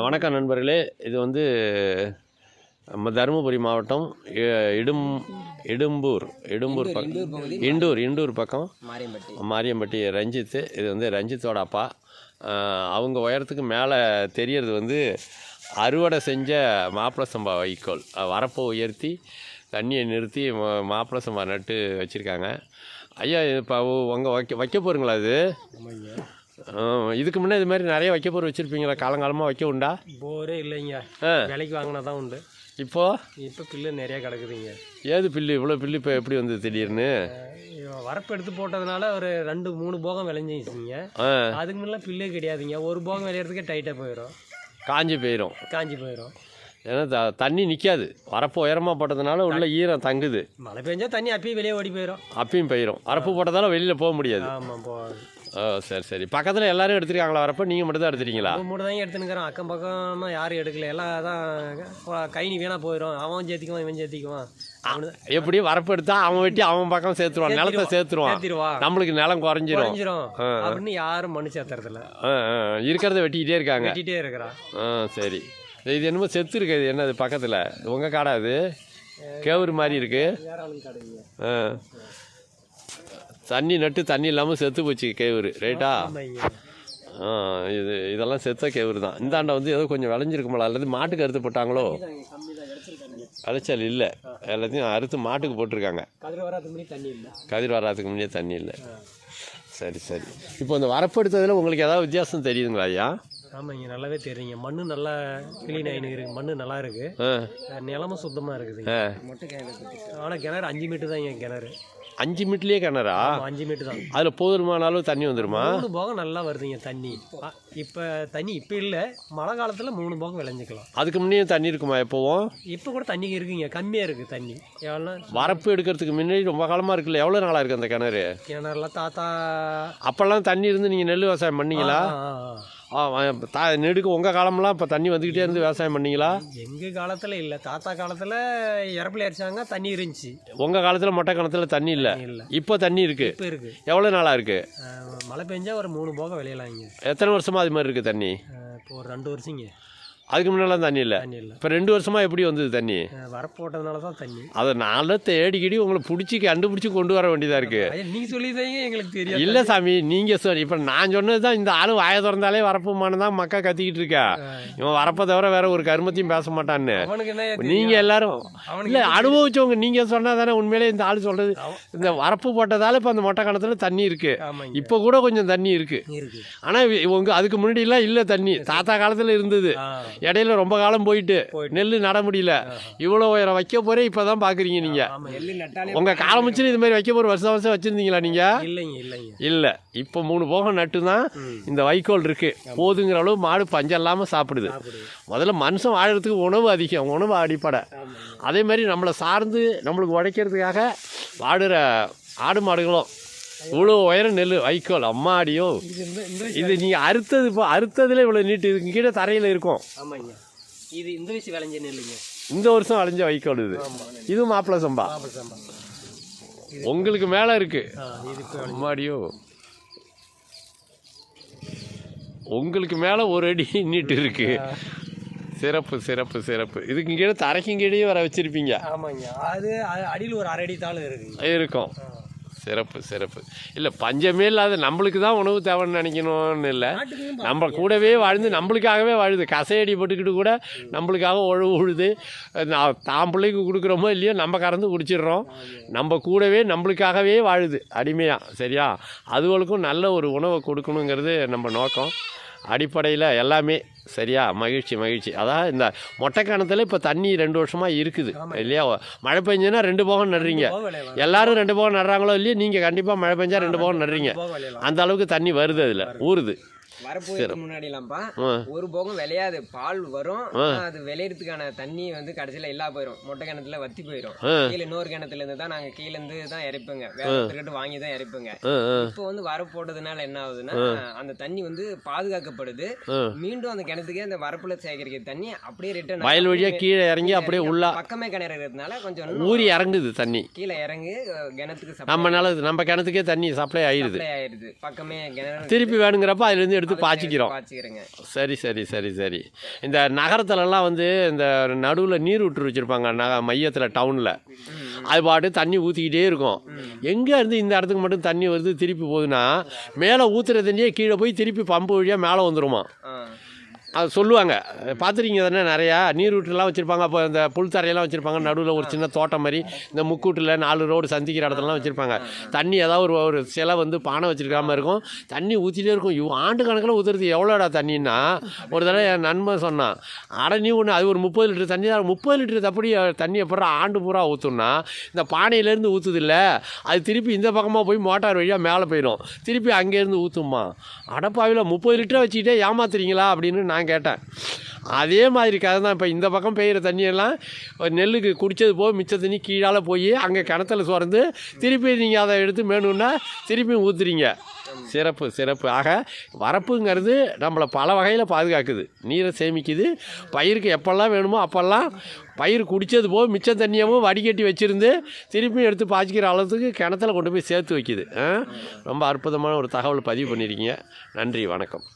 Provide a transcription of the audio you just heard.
வணக்கம் நண்பர்களே. இது வந்து நம்ம தருமபுரி மாவட்டம் இடும் இடும்பூர் இடும்பூர் பக்கம் இண்டூர் இண்டூர் பக்கம். மாரியம்பட்டி. மாரியம்பட்டி ரஞ்சித் இது வந்து ரஞ்சித்தோட அப்பா. அவங்க உயரத்துக்கு மேலே தெரியறது வந்து அறுவடை செஞ்ச மாப்பிள சம்பா வைக்கோல். வரப்பை உயர்த்தி தண்ணியை நிறுத்தி மா- மாப்பிள சம்பா நட்டு வச்சுருக்காங்க. ஐயா இப்போ உங்கள் வைக்க வைக்க போகிறீங்களா அஹ், இதுக்கு முன்னே இது மாதிரி நிறைய வைக்க போகிற வச்சுருப்பீங்களா? காலங்காலமாக வைக்க உண்டா? போரே இல்லைங்க. விலைக்கு வாங்கினா தான் உண்டு. இப்போது இப்போ பில்லு நிறைய கிடக்குதுங்க. ஏது பில்லு? இவ்வளோ பில்லு இப்போ எப்படி வந்து திடீர்னு? வரப்பு எடுத்து போட்டதுனால ஒரு ரெண்டு மூணு போகம் விளைஞ்சிச்சிங்க. அதுக்கு முன்னெல்லாம் பில்லே கிடையாதுங்க. ஒரு போகம் விளையிறதுக்கே டைட்டாக போயிடும் காஞ்சி போயிடும் காஞ்சி போயிடும் ஏன்னா த தண்ணி நிற்காது வரப்பு உயரமாக போட்டதுனால உள்ள ஈரம் தங்குது. மழை பெஞ்சா தண்ணி அப்பயே வெளியே ஓடி போயிடும் அப்பயும் போயிடும் வரப்பு போட்டதால வெளியில் போக முடியாது. ஆமாம் போ ஓ சரி சரி. பக்கத்தில் எல்லாரும் எடுத்துருக்காங்களா வரப்போ? நீங்கள் மட்டும் தான் எடுத்துட்டீங்களா மூணு தாங்க எடுத்துனுக்கிறோம் அக்கம் பக்கமா யாரும் எடுக்கல. எல்லாம் அதான் கைனி வீணா போயிடும் அவன் சேர்த்திக்குவான் இவன் சேர்த்திக்குவான் எப்படி வரப்பு எடுத்தா அவன் வெட்டி அவன் பக்கம் சேர்த்துருவான். நிலத்தை சேர்த்துருவான். சேர்த்திருவா நம்மளுக்கு நிலம் குறைஞ்சிரும். குறைஞ்சிரும். அப்படின்னு யாரும் மனு சேர்த்துறதில்ல இருக்கிறத வெட்டிக்கிட்டே இருக்காங்க. வெட்டிட்டே இருக்கிறான் ஆ சரி. இது என்னமோ செத்து இருக்கு. இது என்னது? பக்கத்தில். உங்கள் காடா அது? கேவுரு மாதிரி இருக்கு. வேற ஆளுங்க கடைங்க ஆ. தண்ணி நட்டு தண்ணி இல்லாமல் செத்து போச்சு கேவுரு ரைட்டா இது இதெல்லாம் செத்த கேவுரு தான். இந்தாண்ட வந்து ஏதோ கொஞ்சம் விளைஞ்சிருக்குமல அல்லது மாட்டுக்கு அறுத்து போட்டாங்களோ? விளைச்சல் இல்லை. எல்லாத்தையும் அறுத்து மாட்டுக்கு போட்டிருக்காங்க. கதிர வராதுக்கு முன்னே தண்ணி இல்லை. சரி சரி. இப்போ இந்த வரப்பு எடுத்ததில் உங்களுக்கு ஏதாவது வித்தியாசம் தெரியுதுங்களா ஐயா? ஆமாங்க நல்லாவே தெரியுங்க. மண்ணு நல்லா கிளீன் ஆகினு இருக்கு. மண்ணு நல்லா இருக்கு. நிலமும் சுத்தமாக இருக்குதுங்க ஆ. ஆனால் கிணறு அஞ்சு மீட்டர் தான் என் கிணறு. அஞ்சு மீட்டர்லேயே கிணறா? அஞ்சு மீட்டர் தான். அதில் போதுமான அளவு தண்ணி வந்துருமா? மூணு போகம் நல்லா வருதுங்க தண்ணி. இப்ப தண்ணி இப்ப இல்ல மழை காலத்துல மூணு போகம் விளைஞ்சிக்கலாம். அதுக்கு முன்னே தண்ணி இருக்குமா எப்போவும்? இப்ப கூட தண்ணி இருக்குங்க கம்மியா இருக்கு தண்ணி. எவ்வளோ வரப்பு எடுக்கிறதுக்கு முன்னாடி ரொம்ப காலமாக இருக்குல்ல எவ்வளோ நாளாக இருக்குது அந்த கிணறு? கிணறுலாம் தாத்தா அப்போல்லாம் தண்ணி இருந்து நீங்கள் நெல் விவசாயம் பண்ணீங்களா? ஆ, தா நெடுக்கு உங்கள் காலம்லாம் இப்போ தண்ணி வந்துக்கிட்டே இருந்து விவசாயம் பண்ணீங்களா? எங்க காலத்துல இல்ல. தாத்தா காலத்துல இறப்புல அடிச்சாங்க தண்ணி இருந்துச்சு. உங்கள் காலத்தில் மொட்டை கிணத்துல தண்ணி இல்லை? இல்ல. இப்போ தண்ணி இருக்குது இப்ப இருக்கு. எவ்வளோ நாளாக இருக்குது மழை பெஞ்சா ஒரு மூணு போகம் விளையலாங்க எத்தனை வருஷமாக அது மாதிரி இருக்குது தண்ணி? இப்போ ஒரு ரெண்டு வருஷங்க. அதுக்கு முன்னெல்லாம் தண்ணி இல்லை. தண்ணி இல்லை. இப்போ ரெண்டு வருஷமாக எப்படி வந்தது தண்ணி. வரப்பு போட்டதுனால தான் தண்ணி. அதை நாள தேடிக்கிடி உங்களை பிடிச்சி கண்டுபிடிச்சி கொண்டு வர வேண்டியதாக இருக்குது ஐயா, நீங்க சொல்லிதாங்க எங்களுக்கு தெரியும் இல்லை சாமி நீங்கள் சார் இப்போ நான் சொன்னது தான் இந்த ஆளு வாயை திறந்தாலே வரப்புமானு தான் மக்கா கத்திக்கிட்டு இருக்கா. இவன் வரப்பை தவிர வேற ஒரு கருமத்தையும் பேச மாட்டான்னு. அவனுக்கு என்ன நீங்க எல்லாரும் இல்ல அனுபவிச்சவங்க நீங்க சொன்னா தானே உண்மையிலே இந்த ஆள் சொல்றது. அவன்- இந்த வரப்பு போட்டதால இப்ப அந்த மொட்டை கணத்துல தண்ணி இருக்கு. ஆமாங்க. இப்ப கூட கொஞ்சம் தண்ணி இருக்கு. இருக்கு. ஆனா இவ- இவங்க அதுக்கு முன்னாடி எல்லாம் இல்ல தண்ணி. தாத்தா காலத்துல இருந்தது. இடையில ரொம்ப காலம் போயிட்டு. நெல் நட முடியல. இவ்வளவு உயரம் வைக்க போறே இப்பதான் பாக்குறீங்க நீங்க. ஆமா நெல்லு நட்டாலே உங்க காலமிச்சு இது மாதிரி வைக்க போற வருஷம் வருஷம் வச்சிருந்தீங்களா நீங்க? இல்லைங்க இல்லைங்க. இல்ல. இப்ப மூணு போகம் நட்டு தான். இந்த வைக்கோல் இருக்கு. போதுங்கிற அளவு மாடு பஞ்சம் இல்லாம சாப்பிடுது. முதல்ல மனுஷன் வாழறதுக்கு உணவு அதிகம் உணவு அடிப்படை. அதே மாதிரி நம்மளை சார்ந்து நம்மளுக்கு உழைக்கிறதுக்காக வாடுற ஆடு மாடுகளும் இவ்வளோ உயரம் நெல் வைக்கோல் அம்மாடியோ. இது நீங்கள் அறுத்தது இப்போ அறுத்ததுல இவ்வளோ நீட்டு. இதுக்கு கீழே தரையில் இருக்கும். ஆமாங்க இது இந்த வயசு விளைஞ்ச நெல்லுங்க. இந்த வருஷம் அழிஞ்ச வைக்கோல் இது. இது மாப்பிள்ளை சம்பா. உங்களுக்கு மேலே இருக்கு. அம்மாடியோ. உங்களுக்கு மேலே ஒரு அடி நீட்டு இருக்கு. சிறப்பு சிறப்பு சிறப்பு. இதுக்கு கீழே தரைக்கும் கீழே வர வச்சிருப்பீங்க. ஆமாங்க அது அடியில் ஒரு அரை அடி தாள் இருக்குங்க இருக்கும். சிறப்பு சிறப்பு. இல்லை பஞ்சமே இல்லாத நம்மளுக்கு தான் உணவு தேவைன்னு நினைக்கணும்னு இல்லை. நம்ம கூடவே வாழ்ந்து நம்மளுக்காகவே வாழுது. கசையடி போட்டுக்கிட்டு கூட நம்மளுக்காக உழவு உழுது தான் பிள்ளைக்கு கொடுக்குறோமோ இல்லையோ நம்ம கறந்து குடிச்சிடுறோம். நம்ம கூடவே நம்மளுக்காகவே வாழுது. அடிமையாக சரியா? அதுகளுக்கும் நல்ல ஒரு உணவை கொடுக்கணுங்கிறது நம்ம நோக்கம். அடிப்படையில் எல்லாமே சரியா? மகிழ்ச்சி மகிழ்ச்சி. அதான் இந்த மொட்டை கிணத்துல இப்போ தண்ணி ரெண்டு வருஷமாக இருக்குது. இல்லையா? மழை பெஞ்சுன்னா ரெண்டு போகம் நடுறீங்க. எல்லாரும் ரெண்டு போகம் நடுறாங்களோ இல்லையோ நீங்கள் கண்டிப்பாக மழை பெஞ்சா ரெண்டு போகம் நடுறீங்க. அந்த அளவுக்கு தண்ணி வருது அதில் ஊறுது. வரப்போறதுக்கு முன்னாடி எல்லாம்ப்பா ஆ. ஒரு போகம் விளையாது. பால் வரும் அது விளையறதுக்கான தண்ணி வந்து கடைசியில இல்லா போயிடும் மொட்டை கிணத்துல வத்தி போயிடும். கீழே இன்னொரு கிணத்துல இருந்து தான் நாங்க கீழ இருந்து தான் இறைப்போங்க. வேற ஒருத்தர்கிட்ட வாங்கி தான் இறைப்போங்க. இப்போ வந்து வரப்பு போட்டதுனால என்ன ஆகுதுன்னா அந்த தண்ணி வந்து பாதுகாக்கப்படுது. மீண்டும் அந்த கிணத்துக்கே அந்த வரப்புல சேகரிக்கிற தண்ணி அப்படியே ரிட்டர்ன் வயல் வழியாக கீழே இறங்கி அப்படியே உள்ளா பக்கமே கிணறு இருக்கிறதுனால கொஞ்சம் ஊறி இறங்குது தண்ணி. கீழே இறங்கி கிணத்துக்கு நம்ம நில நம்ம கிணத்துக்கே தண்ணி சப்ளை ஆயிடுது ஆயிருது. பக்கமே கிணறு திருப்பி வேணுங்கிறப்ப அதுலேருந்து எடுத்து எடுத்து பாய்ச்சிக்கிறோம். பாய்ச்சிக்கிறேங்க. சரி சரி சரி சரி. இந்த நகரத்துலலாம் வந்து இந்த நடுவில் நீர் விட்டு வச்சுருப்பாங்க நக மையத்தில் டவுனில் அது பாட்டு தண்ணி ஊற்றிக்கிட்டே இருக்கும். எங்கே இருந்து இந்த இடத்துக்கு மட்டும் தண்ணி வருது திருப்பி போகுதுன்னா மேலே ஊற்றுற தண்ணியே கீழே போய் திருப்பி பம்பு வழியாக மேலே வந்துருமா? ஆ. அது சொல்லுவாங்க. பார்த்துருக்கீங்க தானே நிறையா? நீர் வீட்டுலாம் வச்சுருப்பாங்க. அப்போ இந்த புல் தரையெல்லாம் வச்சுருப்பாங்க. நடுவில் ஒரு சின்ன தோட்டம் மாதிரி இந்த முக்கூட்டில் நாலு ரோடு சந்திக்கிற இடத்துலலாம் வச்சுருப்பாங்க. தண்ணி ஏதாவது ஒரு ஒரு சிலை வந்து பானை வச்சுருக்காம இருக்கும். தண்ணி ஊற்றிட்டே இருக்கும். இவ் ஆண்டு கணக்கில் ஊற்றுறது எவ்வளோடா தண்ணின்னா? ஒரு தடவை என் நண்பன் சொன்னான். அட நீ ஒன்று அது ஒரு முப்பது லிட்டர் தண்ணி தான். முப்பது லிட்டர் தப்படி தண்ணி அப்புறம் ஆண்டு பூரா ஊற்றுனா இந்த பானையிலேருந்து ஊற்றுதில்ல அது திருப்பி இந்த பக்கமாக போய் மோட்டார் வழியாக மேலே போயிடும் திருப்பி அங்கேருந்து ஊற்றுமா அடப்பாவில் முப்பது லிட்டரை வச்சுக்கிட்டே ஏமாத்துறீங்களா? அப்படின்னு நான் கேட்டேன். அதே மாதிரி கதை தான் இப்போ இந்த பக்கம் பெய்கிற தண்ணியெல்லாம் ஒரு நெல்லுக்கு குடித்தது போக மிச்ச தண்ணி கீழால் போய் அங்கே கிணத்துல சுரந்து திருப்பி நீங்கள் அதை எடுத்து வேணும்னா திருப்பியும் ஊற்றுறீங்க சிறப்பு சிறப்பு. ஆக வரப்புங்கிறது நம்மளை பல வகையில் பாதுகாக்குது. நீரை சேமிக்குது. பயிருக்கு எப்பெல்லாம் வேணுமோ அப்போல்லாம் பயிர் குடித்தது போக மிச்ச தண்ணியாகவும் வடிகட்டி வச்சுருந்து திருப்பியும் எடுத்து பாய்ச்சிக்கிற அளவுக்கு கிணத்துல கொண்டு போய் சேர்த்து வைக்குது. ரொம்ப அற்புதமான ஒரு தகவல் பதிவு பண்ணியிருக்கீங்க. நன்றி வணக்கம்.